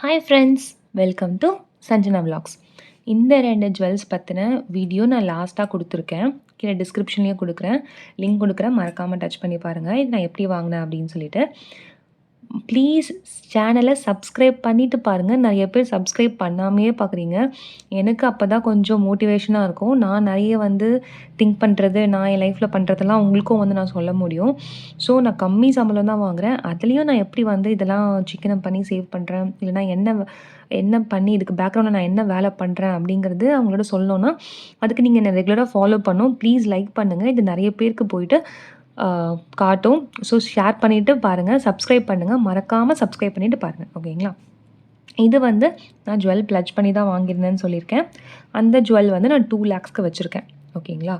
Hi friends welcome to Sanjana vlogs இந்த ரெண்டு jewels பற்றின வீடியோ நான் லாஸ்ட்டாக கொடுத்துருக்கேன். கீழே டிஸ்கிரிப்ஷன்லேயும் கொடுக்குறேன். லிங்க் கொடுக்குறேன். மறக்காமல் டச் பண்ணி பாருங்கள் இது நான் எப்படி வாங்கினேன் அப்படின்னு சொல்லிட்டு. ப்ளீஸ் சேனலை சப்ஸ்கிரைப் பண்ணிவிட்டு பாருங்கள் நிறைய பேர் சப்ஸ்கிரைப் பண்ணாமையே பார்க்குறீங்க எனக்கு அப்போ தான் கொஞ்சம் மோட்டிவேஷனாக இருக்கும். நான் நிறைய வந்து திங்க் பண்ணுறது நான் என் லைஃப்பில் பண்ணுறதெல்லாம் உங்களுக்கும் வந்து நான் சொல்ல முடியும். ஸோ நான் கம்மி சம்பளம் தான் வாங்குகிறேன் அதுலேயும் நான் எப்படி வந்து இதெல்லாம் சிக்கனம் பண்ணி சேவ் பண்ணுறேன் இல்லைனா என்ன என்ன பண்ணி இதுக்கு பேக்ரவுண்டில் நான் என்ன வேலை பண்ணுறேன் அப்படிங்கிறது அவங்களோட சொல்லணும்னா அதுக்கு நீங்கள் என்ன ரெகுலராக ஃபாலோ பண்ணும். ப்ளீஸ் லைக் பண்ணுங்கள் இது நிறைய பேருக்கு போயிட்டு காட்டும். ஸோ ஷேர் பண்ணிவிட்டு பாருங்கள் சப்ஸ்கிரைப் பண்ணுங்கள் மறக்காமல் சப்ஸ்கிரைப் பண்ணிவிட்டு பாருங்கள் ஓகேங்களா இது வந்து நான் ஜுவல் ப்ளச் பண்ணி தான் வாங்கியிருந்தேன்னு சொல்லியிருக்கேன். அந்த ஜுவல் வந்து நான் டூ லேக்ஸ்க்கு வச்சுருக்கேன். ஓகேங்களா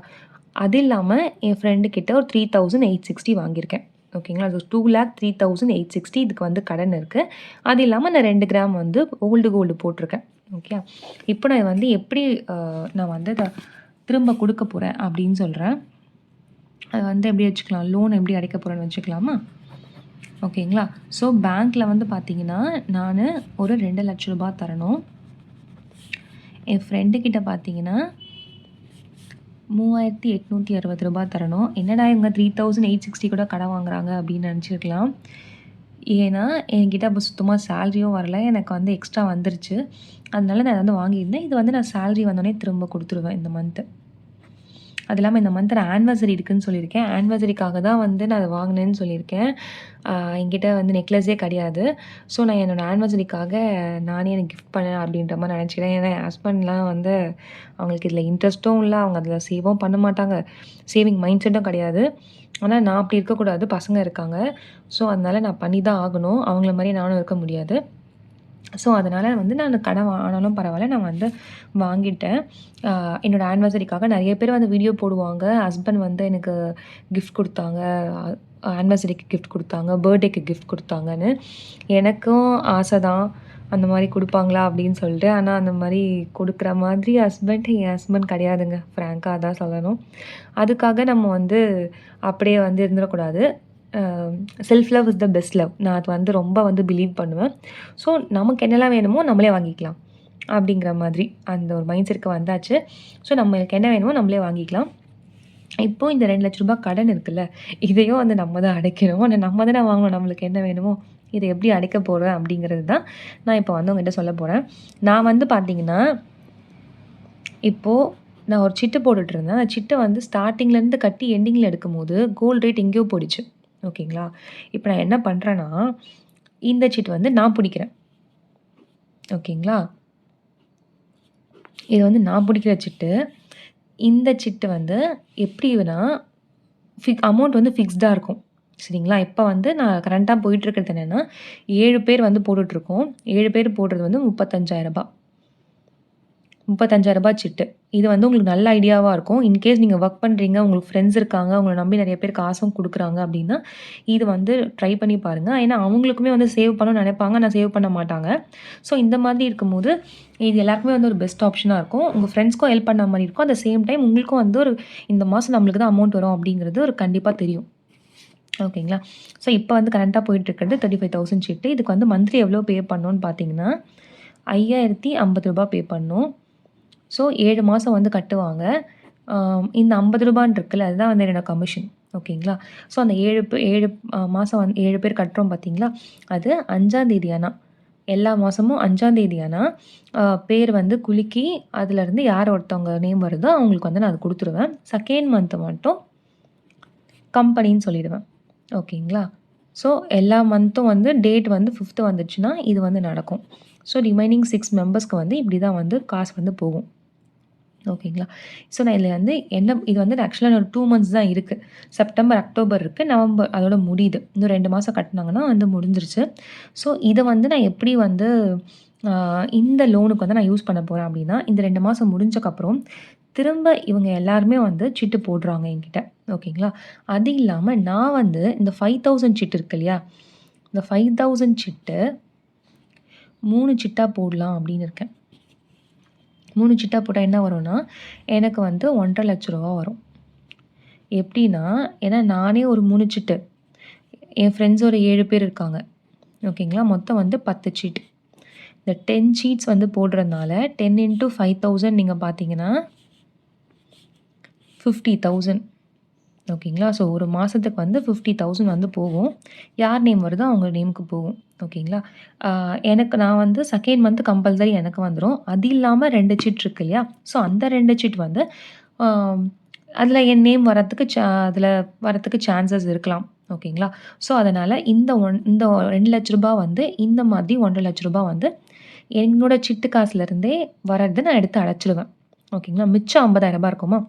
அது இல்லாமல் என் ஃப்ரெண்டுக்கிட்ட ஒரு த்ரீ தௌசண்ட் எயிட் சிக்ஸ்டி வாங்கியிருக்கேன். ஓகேங்களா அது two lakh three thousand eight sixty இதுக்கு வந்து கடன் இருக்குது அது இல்லாமல் நான் ரெண்டு கிராம் வந்து ஓல்டு கோல்டு போட்டிருக்கேன். ஓகே இப்போ நான் வந்து எப்படி நான் வந்து திரும்ப கொடுக்க போகிறேன் அப்படின்னு சொல்கிறேன் அதை வந்து எப்படி வச்சுக்கலாம்? லோன் எப்படி அடைக்க போகிறேன்னு வச்சுக்கலாமா? ஓகேங்களா? ஸோ பேங்க்கில் வந்து பார்த்தீங்கன்னா நான் ஒரு ரெண்டு லட்ச ரூபா தரணும். என் ஃப்ரெண்டுக்கிட்ட பார்த்தீங்கன்னா மூவாயிரத்தி எட்நூற்றி அறுபது ரூபா தரணும். என்னடா இவங்க த்ரீ தௌசண்ட் எயிட் சிக்ஸ்டி கூட கடை வாங்குறாங்க அப்படின்னு நினச்சிருக்கலாம். ஏன்னா என்கிட்ட அப்போ சுத்தமாக சேல்ரியும் வரல. எனக்கு வந்து எக்ஸ்ட்ரா வந்துருச்சு. அதனால நான் வந்து வாங்கியிருந்தேன். இது வந்து நான் சேல்ரி வந்தோடனே திரும்ப கொடுத்துருவேன் இந்த மந்த்து அது இல்லாமல் இந்த மந்த் ஆன்வர்சரி ஆனிவர்சரி இருக்குதுன்னு சொல்லியிருக்கேன். ஆனிவர்சரிக்காக தான் வந்து நான் அதை வாங்கினேன்னு சொல்லியிருக்கேன். என்கிட்ட வந்து நெக்லஸே கிடையாது. ஸோ நான் என்னோடய ஆனிவர்சரிக்காக நானே எனக்கு கிஃப்ட் பண்ணேன் அப்படின்ற மாதிரி நினச்சிக்கிறேன். ஏன்னா என் ஹஸ்பண்ட்லாம் வந்து அவங்களுக்கு இதில் இன்ட்ரெஸ்ட்டும் இல்லை. அவங்க அதில் சேவும் பண்ண மாட்டாங்க. சேவிங் மைண்ட் செட்டும் கிடையாது. ஆனால் நான் அப்படி இருக்கக்கூடாது. பசங்க இருக்காங்க. ஸோ அதனால் நான் பண்ணி தான் ஆகணும். அவங்கள மாதிரி நானும் இருக்க முடியாது. ஸோ அதனால் வந்து நான் கடன் ஆனாலும் பரவாயில்ல. நான் வந்து வாங்கிட்டேன். என்னோடய ஆனிவர்சரிக்காக நிறைய பேர் வந்து வீடியோ போடுவாங்க. ஹஸ்பண்ட் வந்து எனக்கு கிஃப்ட் கொடுத்தாங்க. ஆனிவர்சரிக்கு கிஃப்ட் கொடுத்தாங்க. பர்த்டேக்கு கிஃப்ட் கொடுத்தாங்கன்னு எனக்கும் ஆசை தான் அந்த மாதிரி கொடுப்பாங்களா அப்படின்னு சொல்லிட்டு. ஆனால் அந்த மாதிரி கொடுக்குற மாதிரி ஹஸ்பண்ட் என் ஹஸ்பண்ட் கிடையாதுங்க. ஃப்ராங்காக தான் சொல்லணும். அதுக்காக நம்ம வந்து அப்படியே வந்து இருந்துடக்கூடாது. Self love is the best love நான் அது வந்து ரொம்ப வந்து பிலீவ் பண்ணுவேன். ஸோ நமக்கு என்னெல்லாம் வேணுமோ நம்மளே வாங்கிக்கலாம். அப்படிங்கிற மாதிரி அந்த ஒரு மைண்ட் செட்டுக்கு வந்தாச்சு. ஸோ நம்மளுக்கு என்ன வேணுமோ நம்மளே வாங்கிக்கலாம். இப்போது இந்த ரெண்டு லட்ச ரூபாய் கடன் இருக்குல்ல இதையும் வந்து நம்ம தான் அடைக்கணும். ஆனால் நம்ம தானே வாங்கணும். நம்மளுக்கு என்ன வேணுமோ இதை எப்படி அடைக்க போகிறேன் அப்படிங்கிறது தான் நான் இப்போ வந்து உங்கள்கிட்ட சொல்ல போகிறேன் நான் வந்து பார்த்தீங்கன்னா இப்போது நான் ஒரு சிட்டு போட்டுட்ருந்தேன் அந்த சிட்டை வந்து ஸ்டார்டிங்லேருந்து கட்டி எண்டிங்கில் எடுக்கும் போது கோல்டு ரேட் எங்கேயோ போடுச்சு ஓகேங்களா? இப்போ நான் என்ன பண்ணுறேன்னா இந்த சீட் வந்து நான் பிடிக்கிறேன். ஓகேங்களா? இது வந்து நான் பிடிக்கிற சிட்டு. இந்த சிட்டு வந்து எப்படின்னா ஃபிக் அமௌண்ட் வந்து ஃபிக்ஸ்டாக இருக்கும். சரிங்களா? இப்போ வந்து நான் கரண்ட்டாக போயிட்டுருக்கிறது என்னென்னா ஏழு பேர் வந்து போட்டுட்ருக்கோம் ஏழு பேர் போடுறது வந்து முப்பத்தஞ்சாயிரரூபா முப்பத்தஞ்சாயிரரூபா சிட்டு. இது வந்து உங்களுக்கு நல்ல ஐடியாவாக இருக்கும். இன்கேஸ் நீங்கள் ஒர்க் பண்ணுறீங்க உங்களுக்கு ஃப்ரெண்ட்ஸ் இருக்காங்க உங்களை நம்பி நிறைய பேர் காசும் கொடுக்குறாங்க அப்படின்னா இது வந்து ட்ரை பண்ணி பாருங்கள் ஏன்னா அவங்களுக்குமே வந்து சேவ் பண்ணணும்னு நினைப்பாங்க. நான் சேவ் பண்ண மாட்டாங்க. ஸோ இந்த மாதிரி இருக்கும்போது இது எல்லாருக்குமே வந்து ஒரு பெஸ்ட் ஆப்ஷனாக இருக்கும். உங்கள் ஃப்ரெண்ட்ஸ்க்கும் ஹெல்ப் பண்ண மாதிரி இருக்கும். அட் சேம் டைம் உங்களுக்கும் வந்து ஒரு இந்த மாதம் நம்மளுக்கு தான் அமௌண்ட் வரும் அப்படிங்கிறது ஒரு கண்டிப்பாக தெரியும். ஓகேங்களா? ஸோ இப்போ வந்து கரண்ட்டாக போயிட்டுருக்கிறது தேர்ட்டி ஃபைவ் தௌசண்ட் ஷீட்டு இதுக்கு வந்து மந்த்லி எவ்வளோ பே பண்ணோன்னு பார்த்தீங்கன்னா ஐயாயிரத்தி ஐம்பது ரூபா பே பண்ணும். ஸோ ஏழு மாதம் வந்து கட்டுவாங்க. இந்த ஐம்பது ரூபான்னு இருக்குல்ல அதுதான் வந்து என்னோடய கமிஷன் ஓகேங்களா? ஸோ அந்த ஏழு ஏழு மாதம் வந்து ஏழு பேர் கட்டுறோம் பார்த்தீங்களா அது அஞ்சாந்தேதி ஆனால் எல்லா மாதமும் அஞ்சாந்தேதி ஆனால் பேர் வந்து குலுக்கி அதுலேருந்து யார் ஒருத்தவங்க நேம் வருதோ அவங்களுக்கு வந்து நான் அது கொடுத்துருவேன். செகண்ட் மந்த்து மட்டும் கம்பெனின்னு சொல்லிடுவேன். ஓகேங்களா? ஸோ எல்லா மந்த்தும் வந்து டேட் வந்து ஃபிஃப்த்து வந்துச்சுன்னா இது வந்து நடக்கும். ஸோ ரிமைனிங் சிக்ஸ் மெம்பர்ஸ்க்கு வந்து இப்படி தான் வந்து காசு வந்து போகும். ஓகேங்களா? ஸோ நான் இதில் வந்து என்ன இது வந்து ஆக்சுவலாக ஒரு டூ மந்த்ஸ் தான் இருக்குது செப்டம்பர் அக்டோபர் இருக்குது நவம்பர் அதோட முடியுது. இன்னும் ரெண்டு மாதம் கட்டினாங்கன்னா வந்து முடிஞ்சிருச்சு. ஸோ இதை வந்து நான் எப்படி வந்து இந்த லோனுக்கு வந்து நான் யூஸ் பண்ண போகிறேன் அப்படின்னா இந்த ரெண்டு மாதம் முடிஞ்சக்கப்புறம் திரும்ப இவங்க எல்லாருமே வந்து சிட்டு போடுறாங்க என்கிட்ட. ஓகேங்களா? அது இல்லாமல் நான் வந்து இந்த ஃபைவ் தௌசண்ட் சிட்டு இருக்கு இல்லையா? இந்த ஃபைவ் தௌசண்ட் சிட்டு மூணு சிட்டாக போடலாம் அப்படின்னு இருக்கேன். மூணு சிட்டா போட்டால் என்ன வரும்னா எனக்கு வந்து ஒன்றரை லட்ச ரூபா வரும். எப்படின்னா ஏன்னா நானே ஒரு மூணு சிட்டு. என் ஃப்ரெண்ட்ஸ் ஒரு ஏழு பேர் இருக்காங்க. ஓகேங்களா? மொத்தம் வந்து பத்து சீட் இந்த டென் சீட்ஸ் வந்து போடுறதுனால டென் இன்ட்டு ஃபைவ் தௌசண்ட் நீங்கள் பார்த்தீங்கன்னா ஃபிஃப்டி தௌசண்ட் ஓகேங்களா? ஸோ ஒரு மாதத்துக்கு வந்து ஃபிஃப்டி தௌசண்ட் வந்து போகும். யார் நேம் வருதோ அவங்க நேமுக்கு போகும். ஓகேங்களா? எனக்கு நான் வந்து செகண்ட் மந்த் கம்பல்சரி எனக்கு வந்துடும் அது இல்லாமல் ரெண்டு சீட் இருக்கு இல்லையா? ஸோ அந்த ரெண்டு சீட் வந்து அதில் என் நேம் வரத்துக்கு சா அதில் வரத்துக்கு சான்சஸ் இருக்கலாம். ஓகேங்களா? ஸோ அதனால் இந்த ஒன் இந்த ரெண்டு லட்ச ரூபா வந்து இந்த மாதிரி ஒன்றரை லட்ச ரூபா வந்து என்னோடய சிட்டு காசுலேருந்தே வர்றது நான் எடுத்து அடைச்சிடுவேன் ஓகேங்களா? மிச்சம் ஐம்பதாயிரரூபா இருக்குமா?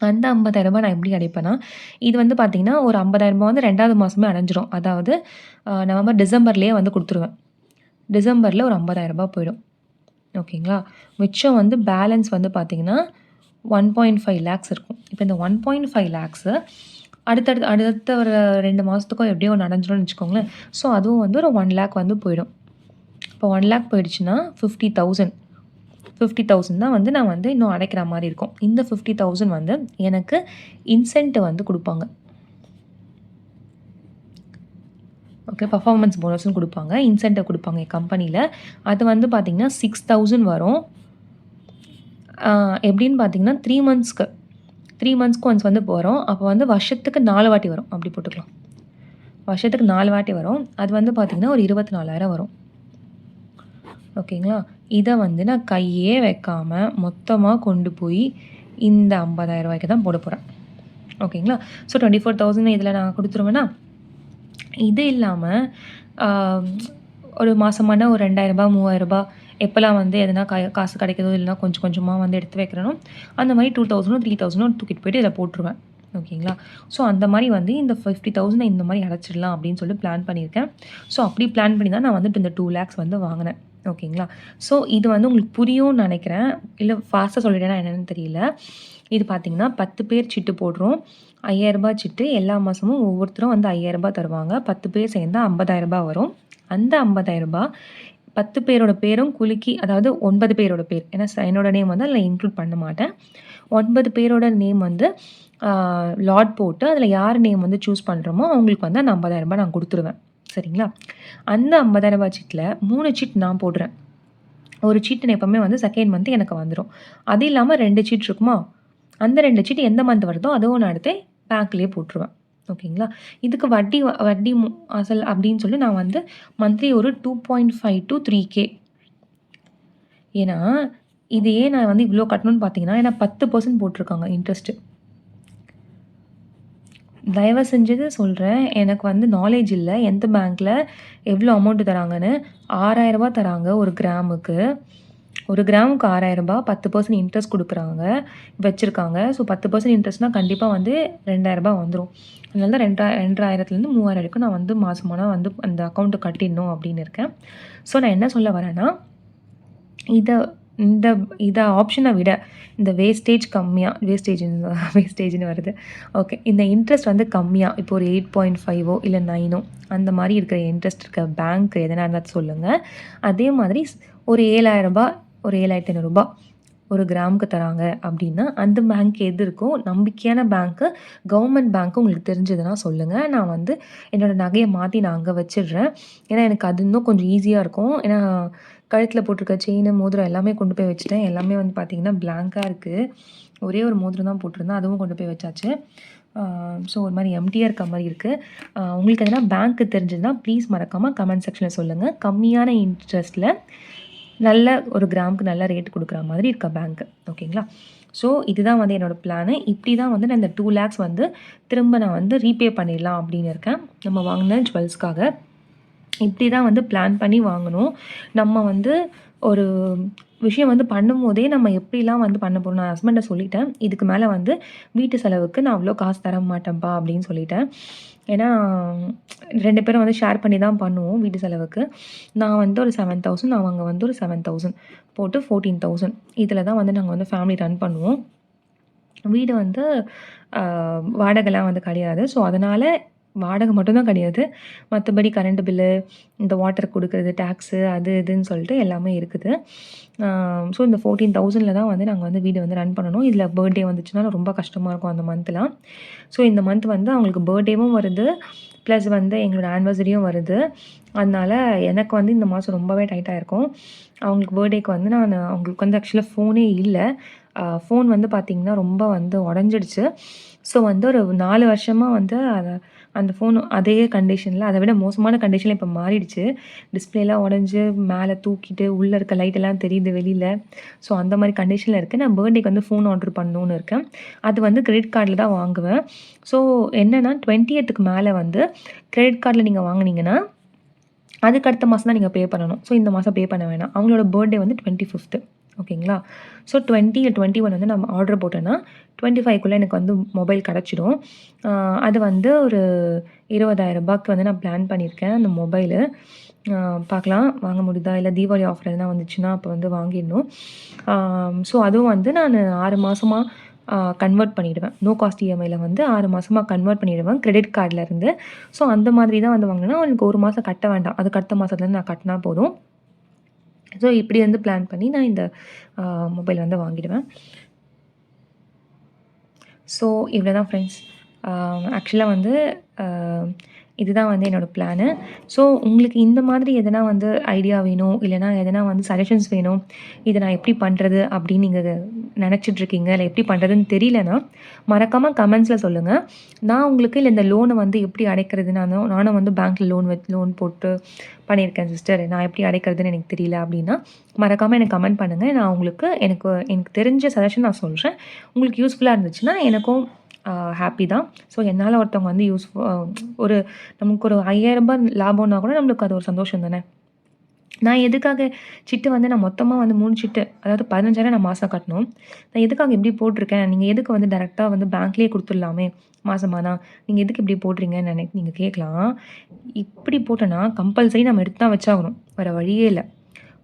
அந்த ஐம்பதாயிரரூபா நான் எப்படி அடைப்பேன்னா இது வந்து பார்த்திங்கன்னா ஒரு ஐம்பதாயிரரூபா வந்து ரெண்டாவது மாதமே அடைஞ்சிரும். அதாவது நவம்பர் டிசம்பர்லேயே வந்து கொடுத்துருவேன். டிசம்பரில் ஒரு ஐம்பதாயிரரூபா போயிடும். ஓகேங்களா? மிச்சம் வந்து பேலன்ஸ் வந்து பார்த்திங்கன்னா ஒன் பாயிண்ட் ஃபைவ் லேக்ஸ் இருக்கும். இப்போ இந்த ஒன் பாயிண்ட் ஃபைவ் லேக்ஸு அடுத்தடுத்து அடுத்த ஒரு ரெண்டு மாதத்துக்கும் எப்படியோ ஒன்று அடைஞ்சிடும்னு வச்சுக்கோங்களேன். ஸோ அதுவும் வந்து ஒரு ஒன் லேக் வந்து போயிடும். இப்போ ஒன் லேக் போயிடுச்சுன்னா ஃபிஃப்டி தௌசண்ட் ஃபிஃப்டி தௌசண்ட் தான் வந்து நான் வந்து இன்னும் அடைக்கிற மாதிரி இருக்கும். இந்த ஃபிஃப்டி தௌசண்ட் வந்து எனக்கு இன்சென்ட் வந்து கொடுப்பாங்க. ஓகே பர்ஃபார்மன்ஸ் போனஸ்னு கொடுப்பாங்க. இன்சென்டிவ் கொடுப்பாங்க கம்பெனியில் அது வந்து பார்த்திங்கன்னா சிக்ஸ் தௌசண்ட் வரும். எப்படின்னு பார்த்தீங்கன்னா த்ரீ மந்த்ஸ்க்கு த்ரீ மந்த்ஸ்க்கு ஒன்ஸ் வந்து போகிறோம் அப்போ வந்து வருஷத்துக்கு நாலு வாட்டி வரும். அப்படி போட்டுக்கலாம். வருஷத்துக்கு நாலு வாட்டி வரும். அது வந்து பார்த்திங்கன்னா ஒரு இருபத்தி நாலாயிரம் வரும். ஓகேங்களா? இதை வந்து நான் கையே வைக்காமல் மொத்தமாக கொண்டு போய் இந்த ஐம்பதாயிரம் ரூபாய்க்கு தான் போட போகிறேன் ஓகேங்களா? ஸோ டுவெண்ட்டி ஃபோர் தௌசண்ட் இதில் நான் கொடுத்துருவேன்னா இது இல்லாமல் ஒரு மாதமான ஒரு ரெண்டாயிரரூபா மூவாயிரரூபா எப்போல்லாம் வந்து எதனா கா காசு கிடைக்குதோ இல்லைனா கொஞ்சம் கொஞ்சமாக வந்து எடுத்து வைக்கிறனோ அந்த மாதிரி டூ தௌசண்டோ த்ரீ தௌசண்டோ தூக்கிட்டு போயிட்டு இதில் போட்டுருவேன். ஓகேங்களா? ஸோ அந்த மாதிரி வந்து இந்த ஃபிஃப்டி தௌசண்ட் இந்த மாதிரி அடைச்சிடலாம் அப்படின்னு சொல்லி பிளான் பண்ணியிருக்கேன். ஸோ அப்படி பிளான் பண்ணி தான் நான் வந்துட்டு இந்த டூ லேக்ஸ் வந்து வாங்கினேன். ஓகேங்களா? ஸோ இது வந்து உங்களுக்கு புரியும்னு நினைக்கிறேன். இல்லை ஃபாஸ்ட்டாக சொல்லிட்டேன்னா என்னென்னு தெரியல. இது பார்த்திங்கன்னா பத்து பேர் சிட்டு போடுறோம். ஐயாயிரரூபா சிட்டு எல்லா மாதமும் ஒவ்வொருத்தரும் வந்து ஐயாயிரரூபா தருவாங்க. பத்து பேர் சேர்ந்தால் ஐம்பதாயிரரூபா வரும். அந்த ஐம்பதாயிரரூபா பத்து பேரோட பேரும் குலுக்கி அதாவது ஒன்பது பேரோட பேர். ஏன்னா என்னோட நேம் வந்து அதில் இன்க்ளூட் பண்ண மாட்டேன். ஒன்பது பேரோட நேம் வந்து லாட் போட்டு அதில் யார் நேம் வந்து சூஸ் பண்ணுறோமோ அவங்களுக்கு வந்து அந்த ஐம்பதாயிரரூபா நான் கொடுத்துருவேன். சரிங்களா? அந்த ஐம்பதாயிரரூபா சீட்டில் மூணு சீட் நான் போடுறேன். ஒரு சீட்டு எப்போவுமே வந்து செகண்ட் மந்த் எனக்கு வந்துடும் அது இல்லாமல் ரெண்டு சீட் இருக்குமா? அந்த ரெண்டு சீட்டு எந்த மந்த் வருதோ அதுவும் நான் எடுத்து பேங்க்லேயே போட்டுருவேன். ஓகேங்களா? இதுக்கு வட்டி வட்டி அசல் அப்படின்னு சொல்லி நான் வந்து மந்த்லி ஒரு two point five to three K ஏன்னா இது ஏன் நான் வந்து இவ்வளோ கட்டணும்னு பார்த்தீங்கன்னா ஏன்னா பத்து பர்சன்ட் போட்டிருக்காங்க இன்ட்ரெஸ்ட்டு தயவு செஞ்சது சொல்கிறேன் எனக்கு வந்து நாலேஜ் இல்லை. எந்த பேங்க்கில் எவ்வளோ அமௌண்ட்டு தராங்கன்னு ஆறாயிரரூபா தராங்க ஒரு கிராமுக்கு ஒரு கிராமுக்கு ஆறாயிரரூபா பத்து பர்சன்ட் இன்ட்ரெஸ்ட் கொடுக்குறாங்க வச்சுருக்காங்க. ஸோ பத்து பர்சன்ட் இன்ட்ரெஸ்ட்னால் கண்டிப்பாக வந்து ரெண்டாயிரரூபா வந்துடும் அதனால தான் ரெண்டா ரெண்டாயிரத்துலேருந்து மூவாயிரம் வரைக்கும் நான் வந்து மாதமானா வந்து அந்த அக்கௌண்ட்டை கட்டிடணும் அப்படின்னு இருக்கேன். ஸோ நான் என்ன சொல்ல வரேன்னா இதை இந்த இதை ஆப்ஷனை விட இந்த வேஸ்டேஜ் கம்மியாக வேஸ்டேஜ் வேஸ்டேஜ்னு வருது. ஓகே இந்த இன்ட்ரெஸ்ட் வந்து கம்மியாக இப்போ ஒரு எயிட் பாயிண்ட் ஃபைவோ இல்லை நைனோ அந்த மாதிரி இருக்கிற இன்ட்ரெஸ்ட் இருக்க பேங்க் எதனா இருந்தால் சொல்லுங்கள் அதே மாதிரி ஒரு ஏழாயிரரூபா ஒரு ஏழாயிரத்தி ஐநூறுரூபா ஒரு கிராமுக்கு தராங்க அப்படின்னா அந்த பேங்க் எது இருக்கோ நம்பிக்கையான பேங்க்கு கவர்மெண்ட் பேங்க்கு உங்களுக்கு தெரிஞ்சதுன்னா சொல்லுங்கள் நான் வந்து என்னோடய நகையை மாற்றி நான் அங்கே வச்சிடுறேன். ஏன்னா எனக்கு அது இன்னும் கொஞ்சம் ஈஸியாக இருக்கும். ஏன்னா கழுத்தில் போட்டிருக்க செயின் மோதிரம் எல்லாமே கொண்டு போய் வச்சுட்டேன். எல்லாமே வந்து பார்த்திங்கன்னா பிளாங்காக இருக்குது ஒரே ஒரு மோதிரம் தான் போட்டிருந்தேன். அதுவும் கொண்டு போய் வச்சாச்சு. ஸோ ஒரு மாதிரி எம்டியாக இருக்க மாதிரி இருக்குது உங்களுக்கு எதனா பேங்க்கு தெரிஞ்சதுன்னா ப்ளீஸ் மறக்காமல் கமெண்ட் செக்ஷனில் சொல்லுங்கள் கம்மியான இன்ட்ரெஸ்ட்டில் நல்ல ஒரு கிராமுக்கு நல்ல ரேட் கொடுக்குற மாதிரி இருக்க பேங்க்கு ஓகேங்களா ஸோ இதுதான் வந்து என்னோடய பிளானு இப்படி தான் வந்து நான் இந்த டூ லேக்ஸ் வந்து திரும்ப நான் வந்து ரீபே பண்ணிடலாம் அப்படின்னு இருக்கேன். நம்ம வாங்கின ஜுவல்ஸ்க்காக இப்படி தான் வந்து பிளான் பண்ணி வாங்கணும். நம்ம வந்து ஒரு விஷயம் வந்து பண்ணும்போதே நம்ம எப்படிலாம் வந்து பண்ண போகிறோம் நான் ஹஸ்பண்டை சொல்லிட்டேன். இதுக்கு மேலே வந்து வீட்டு செலவுக்கு நான் அவ்வளோ காசு தர மாட்டேன்ப்பா அப்படின்னு சொல்லிட்டேன். ஏன்னா ரெண்டு பேரும் வந்து ஷேர் பண்ணி தான் பண்ணுவோம் வீட்டு செலவுக்கு. நான் வந்து ஒரு செவன் தௌசண்ட் அவங்க வந்து ஒரு செவன் தௌசண்ட் போட்டு ஃபோர்டீன் தௌசண்ட் இதில் தான் வந்து நாங்கள் வந்து ஃபேமிலி ரன் பண்ணுவோம். வீடு வந்து வாடகைலாம் வந்து கிடையாது. ஸோ அதனால் வாடகை மட்டும்தான் கிடையாது. மற்றபடி கரண்ட் பில்லு இந்த வாட்டர் கொடுக்குறது டேக்ஸு அது இதுன்னு சொல்லிட்டு எல்லாமே இருக்குது. ஸோ இந்த ஃபோர்டீன் தௌசண்டில் தான் வந்து நாங்கள் வந்து வீடு வந்து ரன் பண்ணணும். இதில் பர்த்டே வந்துச்சுன்னா ரொம்ப கஷ்டமாக இருக்கும் அந்த மந்த்லாம் ஸோ இந்த மந்த் வந்து அவங்களுக்கு பர்த்டேவும் வருது. ப்ளஸ் வந்து எங்களோட ஆனிவர்சரியும் வருது. அதனால எனக்கு வந்து இந்த மாதம் ரொம்பவே டைட்டாக இருக்கும். அவங்களுக்கு பர்த்டேக்கு வந்து நான் அவங்களுக்கு வந்து ஆக்சுவலாக ஃபோனே இல்லை. ஃபோன் வந்து பார்த்திங்கன்னா ரொம்ப வந்து உடஞ்சிடுச்சு. ஸோ வந்து ஒரு நாலு வருஷமாக வந்து அதை அந்த ஃபோன் அதே கண்டிஷனில் அதை விட மோசமான கண்டிஷனில் இப்போ மாறிடுச்சு. டிஸ்பிளேலாம் உடஞ்சி மேலே தூக்கிட்டு உள்ளே இருக்க லைட்டெல்லாம் தெரியுது வெளியில். ஸோ அந்த மாதிரி கண்டிஷனில் இருக்குது நான் பர்த்டேக்கு வந்து ஃபோன் ஆர்டர் பண்ணணுன்னு இருக்கேன். அது வந்து கிரெடிட் கார்டில் தான் வாங்குவேன். ஸோ என்னென்னா டுவெண்ட்டியத்துக்கு மேலே வந்து கிரெடிட் கார்டில் நீங்கள் வாங்கினீங்கன்னா அதுக்கு அடுத்த மாதம் தான் நீங்கள் பே பண்ணணும். ஸோ இந்த மாதம் பே பண்ண வேணாம். அவங்களோட பர்த்டே வந்து டுவெண்ட்டி ஃபிஃப்த்து ஓகேங்களா? ஸோ டுவெண்ட்டி டுவெண்ட்டி ஒன் வந்து நம்ம ஆர்டர் போட்டோன்னா டுவெண்ட்டி ஃபைவ்க்குள்ளே எனக்கு வந்து மொபைல் கிடச்சிடும். அது வந்து ஒரு இருபதாயிரம் ரூபாய்க்கு வந்து நான் பிளான் பண்ணியிருக்கேன் அந்த மொபைலு பார்க்கலாம். வாங்க முடியுதா? இல்லை தீபாவளி ஆஃபர் எதுனா வந்துச்சுன்னா அப்போ வந்து வாங்கிடணும். ஸோ அதுவும் வந்து நான் ஆறு மாதமாக கன்வெர்ட் பண்ணிவிடுவேன் நோ காஸ்ட் இஎம்ஐயில் வந்து ஆறு மாதமாக கன்வெர்ட் பண்ணிவிடுவேன் கிரெடிட் கார்டில் ஸோ அந்த மாதிரி தான் வந்து வாங்கினா எனக்கு ஒரு மாதம் கட்ட வேண்டாம். அதுக்கு அடுத்த மாதத்துலேருந்து நான் கட்டினா போதும். ஸோ இப்படி வந்து பிளான் பண்ணி நான் இந்த மொபைல் வந்து வாங்கிடுவேன். ஸோ இவ்வளோ தான் ஃப்ரெண்ட்ஸ் ஆக்சுவலாக வந்து இதுதான் வந்து என்னோடய பிளானு ஸோ உங்களுக்கு இந்த மாதிரி எதனா வந்து ஐடியா வேணும் இல்லைனா எதனா வந்து சஜஷன்ஸ் வேணும் இதை நான் எப்படி பண்ணுறது அப்படின்னு நீங்கள் நினச்சிட்ருக்கீங்க இல்லை எப்படி பண்ணுறதுன்னு தெரியலனா மறக்காமல் கமெண்ட்ஸில் சொல்லுங்கள் நான் உங்களுக்கு இல்லை இந்த லோனை வந்து எப்படி அடைக்கிறது? நானும் நானும் வந்து பேங்க்கில் லோன் வச்சு லோன் போட்டு பண்ணியிருக்கேன் சிஸ்டர் நான் எப்படி அடைக்கிறதுன்னு எனக்கு தெரியல அப்படின்னா மறக்காமல் எனக்கு கமெண்ட் பண்ணுங்கள் நான் உங்களுக்கு எனக்கு எனக்கு தெரிஞ்ச சஜஷன் நான் சொல்கிறேன் உங்களுக்கு யூஸ்ஃபுல்லாக இருந்துச்சுன்னா எனக்கும் ஹாப்பி தான். ஸோ என்னால் ஒருத்தவங்க வந்து யூஸ் ஒரு நமக்கு ஒரு ஐயாயிரரூபா லாபம்னா கூட நம்மளுக்கு அது ஒரு சந்தோஷம் தானே? நான் எதுக்காக சிட்டு வந்து நான் மொத்தமாக வந்து மூணு சிட்டு அதாவது பதினஞ்சாயிரம் நான் மாதம் கட்டணும். நான் எதுக்காக எப்படி போட்டிருக்கேன்? நீங்கள் எதுக்கு வந்து டேரெக்டாக வந்து பேங்க்லேயே கொடுத்துடலாமே மாதமானா நீங்கள் எதுக்கு இப்படி போடுறீங்கன்னு நினைக்க நீங்கள் கேட்கலாம் இப்படி போட்டோன்னா கம்பல்சரி நம்ம எடுத்து தான் வச்சாகணும். வேறு வழியே இல்லை.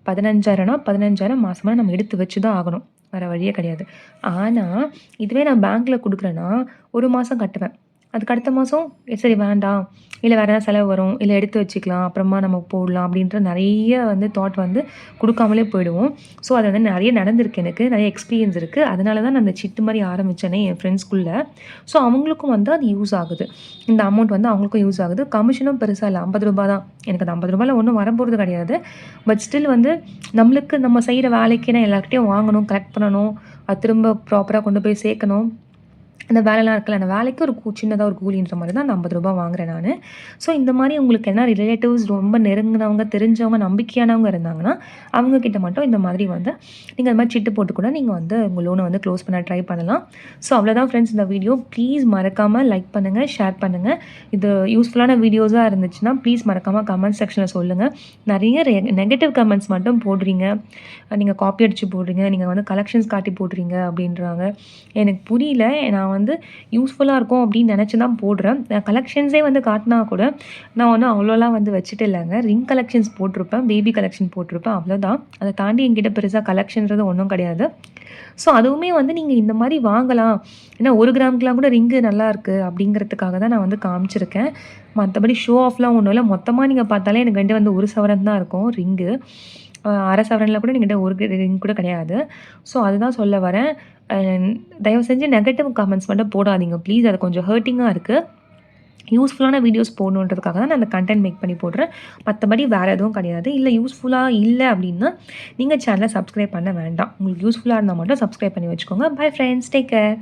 பதினஞ்சாயிரம்னா பதினஞ்சாயிரம் மாதமாக நம்ம எடுத்து வச்சு தான் ஆகணும். வேறு வழியே கிடையாது. ஆனால் இதுவே நான் பேங்க்கில் கொடுக்குறேன்னா ஒரு மாதம் கட்டுவேன். அதுக்கு அடுத்த மாதம் சரி வேண்டாம். இல்லை வேறு எதாவது செலவு வரும். இல்லை எடுத்து வச்சுக்கலாம். அப்புறமா நம்ம போடலாம். அப்படின்ற நிறைய வந்து தாட் வந்து கொடுக்காமலே போயிடுவோம். ஸோ அது வந்து நிறைய நடந்திருக்கு எனக்கு. நிறைய எக்ஸ்பீரியன்ஸ் இருக்குது அதனால தான் நான் அந்த சிட்டு மாதிரி ஆரம்பித்தேனே என் ஃப்ரெண்ட்ஸ்குள்ளே ஸோ அவங்களுக்கும் வந்து அது யூஸ் ஆகுது. இந்த அமௌண்ட் வந்து அவங்களுக்கும் யூஸ் ஆகுது. கமிஷனும் பெருசாக இல்லை. ஐம்பது ரூபா தான். எனக்கு அந்த ஐம்பது ரூபாயில் ஒன்றும் வரப்போகிறது கிடையாது. பட் ஸ்டில் வந்து நம்மளுக்கு நம்ம செய்கிற வேலைக்குன்னா எல்லாருக்கிட்டையும் வாங்கணும் கலெக்ட் பண்ணணும். அது திரும்ப ப்ராப்பராக கொண்டு போய் சேர்க்கணும். அந்த வேலைலாம் இருக்குல்ல அந்த வேலைக்கு ஒரு சின்னதாக ஒரு கூலின்ற மாதிரி தான் அந்த ஐம்பது ரூபா வாங்குறேன் நான். ஸோ இந்த மாதிரி உங்களுக்கு என்ன ரிலேட்டிவ்ஸ் ரொம்ப நெருங்கினவங்க தெரிஞ்சவங்க நம்பிக்கையானவங்க இருந்தாங்கன்னா அவங்கக்கிட்ட மட்டும் இந்த மாதிரி வந்து நீங்கள் அந்த மாதிரி சிட்டு போட்டு கூட நீங்கள் வந்து உங்கள் லோனை வந்து க்ளோஸ் பண்ண ட்ரை பண்ணலாம். ஸோ அவ்வளோதான் ஃப்ரெண்ட்ஸ் இந்த வீடியோ ப்ளீஸ் மறக்காமல் லைக் பண்ணுங்கள் ஷேர் பண்ணுங்கள் இது யூஸ்ஃபுல்லான வீடியோஸாக இருந்துச்சுன்னா ப்ளீஸ் மறக்காமல் கமெண்ட் செக்ஷனில் சொல்லுங்கள் நிறைய நெகட்டிவ் கமெண்ட்ஸ் மட்டும் போடுறீங்க. நீங்கள் காப்பி அடித்து போடுறீங்க. நீங்கள் வந்து கலெக்ஷன்ஸ் காட்டி போடுறீங்க அப்படின்றாங்க. எனக்கு புரியல. நான் நான் வந்து யூஸ்ஃபுல்லாக இருக்கும் அப்படின்னு நினச்சி தான் போடுறேன். நான் கலெக்ஷன்ஸே வந்து காட்டினா கூட நான் ஒன்றும் அவ்வளோலாம் வந்து வச்சுட்டு இல்லைங்க. ரிங் கலெக்ஷன்ஸ் போட்டிருப்பேன் பேபி கலெக்ஷன் போட்டிருப்பேன் அவ்வளோதான். அதை தாண்டி என்கிட்ட பெருசாக கலெக்ஷன்றது ஒன்றும் கிடையாது. ஸோ அதுவுமே வந்து நீங்கள் இந்த மாதிரி வாங்கலாம். ஏன்னா ஒரு கிராமுக்கெலாம் கூட ரிங்கு நல்லா இருக்குது அப்படிங்கிறதுக்காக தான் நான் வந்து காமிச்சிருக்கேன். மற்றபடி ஷோ ஆஃப்லாம் ஒன்றும் இல்லை. மொத்தமாக நீங்கள் பார்த்தாலே எனக்கு ரெண்டு வந்து ஒரு சவரன் தான் இருக்கும் ரிங்கு அரை சவரனில் கூட என்கிட்ட ஒரு ரிங் கூட கிடையாது. ஸோ அதுதான் சொல்ல வரேன். தயவு செஞ்சு நெகட்டிவ் கமெண்ட்ஸ் மட்டும் போடாதீங்க ப்ளீஸ் அது கொஞ்சம் ஹர்ட்டிங்காக இருக்குது யூஸ்ஃபுல்லான வீடியோஸ் போடணுன்றதுக்காக தான் நான் அந்த கண்டென்ட் மேக் பண்ணி போடுறேன். மற்றபடி வேறு எதுவும் கிடையாது. இல்லை யூஸ்ஃபுல்லாக இல்லை அப்படின்னா நீங்கள் சேனலை சப்ஸ்கிரைப் பண்ண வேண்டாம். உங்களுக்கு யூஸ்ஃபுல்லாக இருந்தால் மட்டும் சப்ஸ்கிரைப் பண்ணி வச்சுக்கோங்க. Bye friends take care